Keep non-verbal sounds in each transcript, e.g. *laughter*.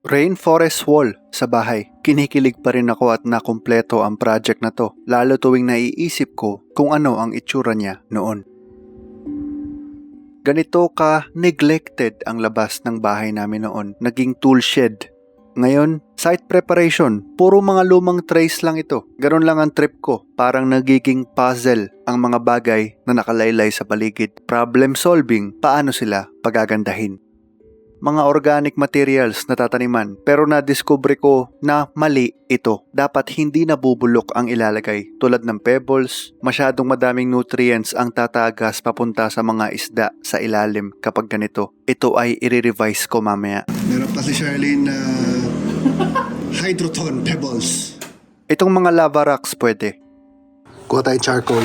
Rainforest Wall sa bahay. Kinikilig pa rin ako at nakumpleto ang project na to, lalo tuwing naiisip ko kung ano ang itsura niya noon. Ganito ka neglected ang labas ng bahay namin noon. Naging tool shed. Ngayon, site preparation. Puro mga lumang trays lang ito. Ganon lang ang trip ko. Parang nagiging puzzle ang mga bagay na nakalaylay sa paligid. Problem solving, paano sila pagagandahin mga organic materials na tataniman pero na-discover ko na mali ito. Dapat hindi nabubulok ang ilalagay tulad ng pebbles, masyadong madaming nutrients ang tatagas papunta sa mga isda sa ilalim kapag ganito. Ito ay i-revise ko mamaya. Meron pa si Charlene na hydroton pebbles. Itong mga lava rocks pwede. Kuha tayong charcoal.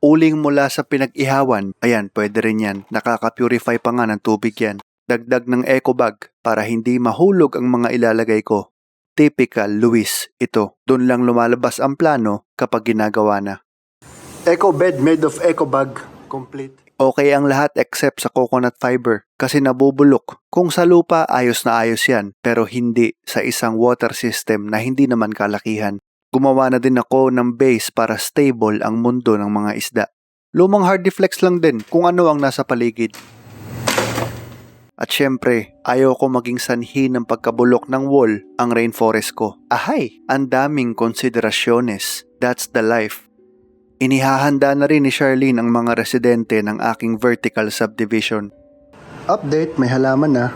Uling mula sa pinag-ihawan, ayan pwede rin yan. Nakaka-purify pa nga ng tubig yan. Dagdag ng eco bag para hindi mahulog ang mga ilalagay ko. Typical Luis ito. Doon lang lumalabas ang plano kapag ginagawa na. Eco bed made of eco bag. Complete. Okay ang lahat except sa coconut fiber kasi nabubulok. Kung sa lupa ayos na ayos yan pero hindi sa isang water system na hindi naman kalakihan. Gumawa na din ako ng base para stable ang mundo ng mga isda. Lumang hard flex lang din kung ano ang nasa paligid. At syempre, ayaw ko maging sanhi ng pagkabulok ng wall ang rainforest ko. Ahay, ang daming konsiderasyones. That's the life. Inihahanda na rin ni Charlene ang mga residente ng aking vertical subdivision. Update, may halaman na.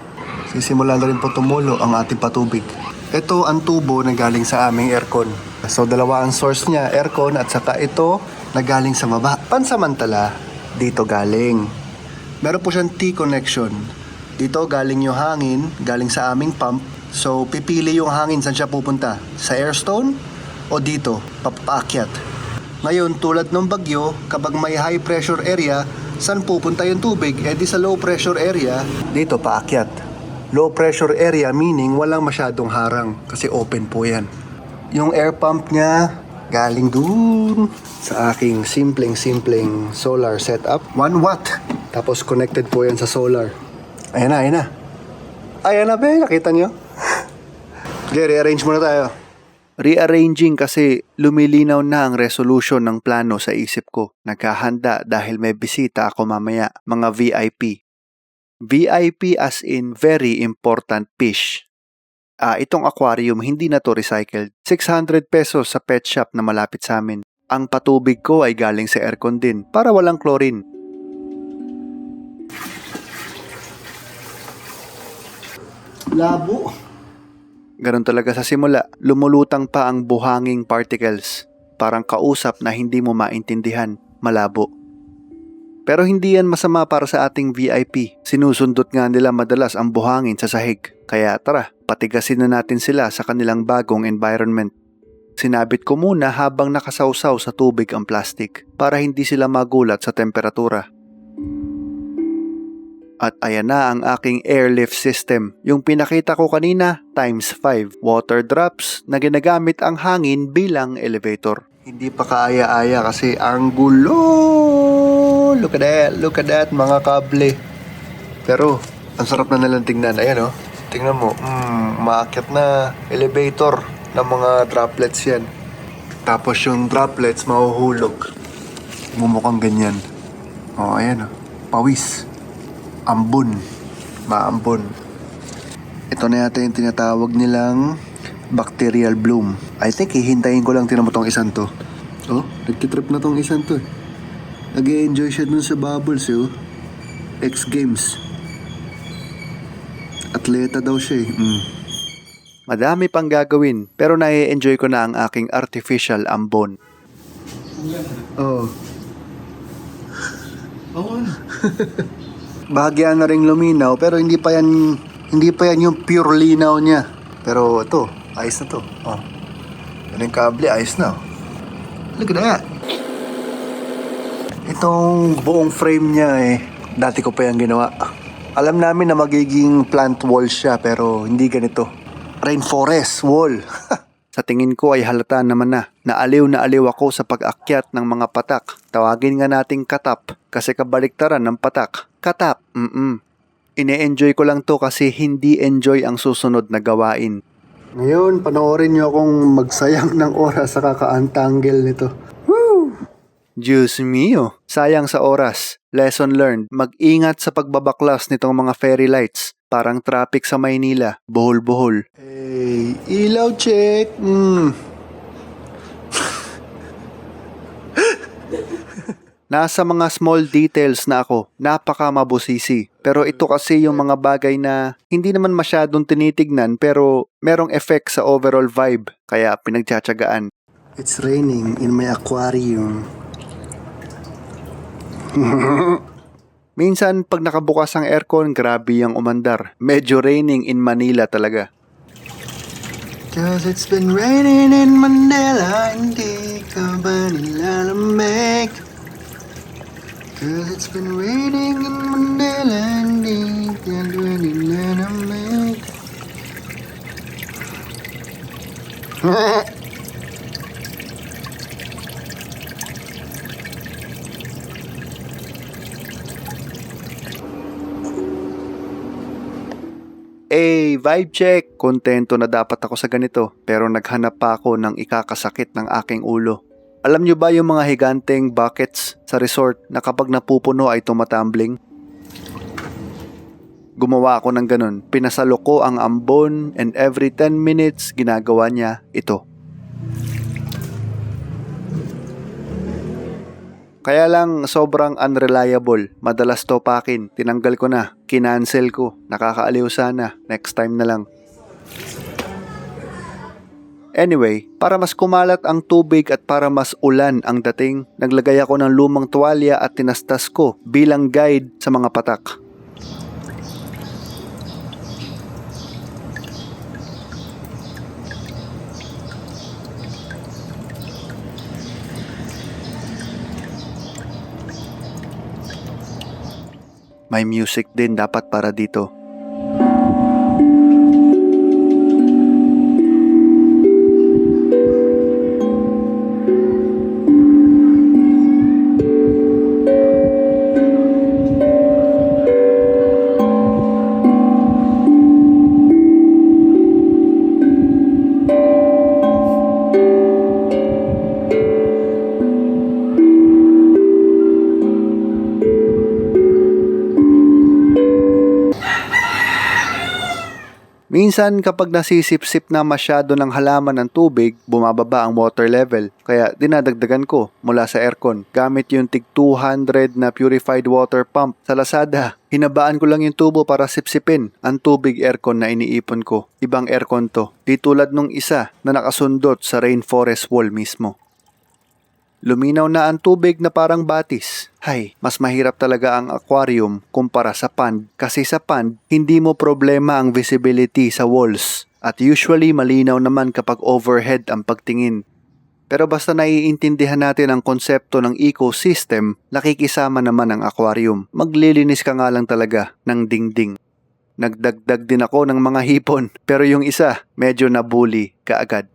Sisimula na rin po tumulo ang ating patubig. Ito ang tubo na galing sa aming aircon. So dalawa ang source niya, aircon at saka ito na galing sa baba. Pansamantala, dito galing. Meron po siyang T-connection. Dito galing yung hangin, galing sa aming pump. So pipili yung hangin saan siya pupunta. Sa airstone o dito, papaakyat. Ngayon, tulad ng bagyo, kapag may high pressure area, saan pupunta yung tubig? Eh di sa low pressure area, dito paakyat. Low pressure area meaning walang masyadong harang kasi open po yan. Yung air pump niya galing dun sa aking simpleng-simpleng solar setup. 1 watt. Tapos connected po yan sa solar. Ayan na, ayan na. Ayan na, be. Nakita niyo? Okay, *laughs* rearrange muna tayo. Rearranging kasi lumilinaw na ang resolution ng plano sa isip ko. Nagkahanda dahil may bisita ako mamaya, mga VIP. VIP as in very important fish. Ah, itong aquarium hindi na to recycled. 600 pesos sa pet shop na malapit sa amin. Ang patubig ko ay galing sa aircon din para walang chlorine. Labo. Ganon talaga sa simula, lumulutang pa ang buhanging particles. Parang kausap na hindi mo maintindihan, malabo. Pero hindi yan masama para sa ating VIP. Sinusundot nga nila madalas ang buhangin sa sahig. Kaya tara, patigasin na natin sila sa kanilang bagong environment. Sinabit ko muna habang nakasawsaw sa tubig ang plastic para hindi sila magulat sa temperatura. At ayan na ang aking airlift system. Yung pinakita ko kanina, times 5. Water drops na ginagamit ang hangin bilang elevator. Hindi pa kaaya-aya kasi ang gulo. Look at that, look at that, mga kable. Pero, ang sarap na nalang tingnan. Ayan oh, tingnan mo, mm, maakyat na elevator ng mga droplets yan. Tapos yung droplets mahuhulog. Mumukhang ganyan. Oh, ayan oh, pawis. Ambon. Maambon. Ito na yata yung tinatawag nilang bacterial bloom. I think hihintayin ko lang tinan mo tong isang to. Oh, nagtitrip na tong isang to. nag enjoy siya dun sa bubbles eh. Oh. X Games. Atleta daw siya eh. Mm. Madami pang gagawin pero nai-enjoy ko na ang aking artificial ambon. Oh. *laughs* Oo, ano? *laughs* Bahagyan na ring luminaw pero hindi pa yan hindi pa yan yung pure linaw niya. Pero ito, ayos na to. Oh. Yan yung kable, ayos na. oh. Look at that. Itong buong frame niya eh, dati ko pa yan ginawa. Alam namin na magiging plant wall siya pero hindi ganito. Rainforest wall. *laughs* Sa tingin ko ay halata naman na. Naaliw na aliw ako sa pag-akyat ng mga patak. Tawagin nga nating katap kasi kabaliktaran ng patak. Katap, mm Ine-enjoy ko lang to kasi hindi enjoy ang susunod na gawain. Ngayon, panoorin nyo akong magsayang ng oras sa kaka-untangle nito. Diyos mio, sayang sa oras. Lesson learned, mag-ingat sa pagbabaklas nitong mga fairy lights. Parang traffic sa Maynila, buhol-buhol. Hey, ilaw check! Mm. *laughs* Nasa mga small details na ako, napaka mabusisi. Pero ito kasi yung mga bagay na hindi naman masyadong tinitignan pero merong effect sa overall vibe, kaya pinagtsatsagaan. It's raining in my aquarium. *laughs* Minsan pag nakabukas ang aircon, grabe yung umandar. Medyo raining in Manila talaga. Cause it's been raining in Manila, hindi ka ba nilalamig? Cause it's been raining in Manila, hindi vibe check! Kontento na dapat ako sa ganito, pero naghanap pa ako ng ikakasakit ng aking ulo. Alam nyo ba yung mga higanteng buckets sa resort na kapag napupuno ay tumatumbling? Gumawa ako ng ganun. Pinasalo ko ang ambon and every 10 minutes ginagawa niya ito. Kaya lang sobrang unreliable. Madalas topakin. Tinanggal ko na. Kinancel ko. Nakakaaliw sana. Next time na lang. Anyway, para mas kumalat ang tubig at para mas ulan ang dating, naglagay ako ng lumang tuwalya at tinastas ko bilang guide sa mga patak. May music din dapat para dito. Minsan kapag nasisipsip na masyado ng halaman ng tubig, bumababa ang water level. Kaya dinadagdagan ko mula sa aircon gamit yung tig 200 na purified water pump sa Lazada. Hinabaan ko lang yung tubo para sipsipin ang tubig aircon na iniipon ko. Ibang aircon to. Di tulad nung isa na nakasundot sa rainforest wall mismo. Luminaw na ang tubig na parang batis. Hay, mas mahirap talaga ang aquarium kumpara sa pond kasi sa pond hindi mo problema ang visibility sa walls at usually malinaw naman kapag overhead ang pagtingin. Pero basta naiintindihan natin ang konsepto ng ecosystem, nakikisama naman ang aquarium. Maglilinis ka nga lang talaga ng dingding. Nagdagdag din ako ng mga hipon *laughs* pero yung isa medyo nabuli kaagad.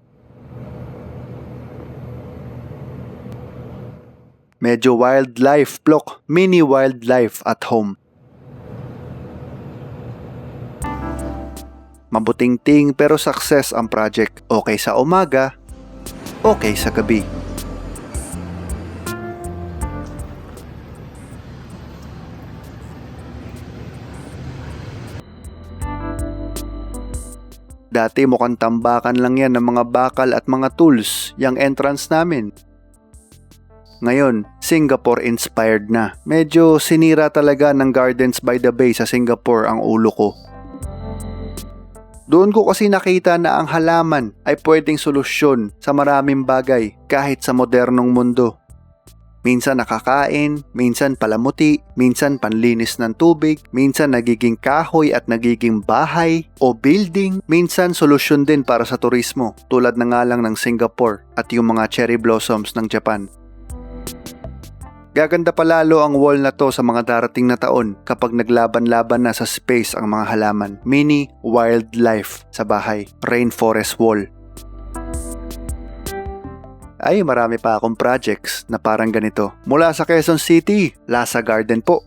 Medyo wildlife block, mini wildlife at home. Mabuting ting pero success ang project. Okay sa umaga, okay sa gabi. Dati mukhang tambakan lang yan ng mga bakal at mga tools, yung entrance namin. Ngayon, Singapore-inspired na. Medyo sinira talaga ng Gardens by the Bay sa Singapore ang ulo ko. Doon ko kasi nakita na ang halaman ay pwedeng solusyon sa maraming bagay kahit sa modernong mundo. Minsan nakakain, minsan palamuti, minsan panlinis ng tubig, minsan nagiging kahoy at nagiging bahay o building, minsan solusyon din para sa turismo tulad na nga lang ng Singapore at yung mga cherry blossoms ng Japan. Gaganda palalo ang wall na to sa mga darating na taon kapag naglaban-laban na sa space ang mga halaman. Mini wildlife sa bahay. Rainforest wall. Ay, marami pa akong projects na parang ganito. Mula sa Quezon City, Lasa Garden po.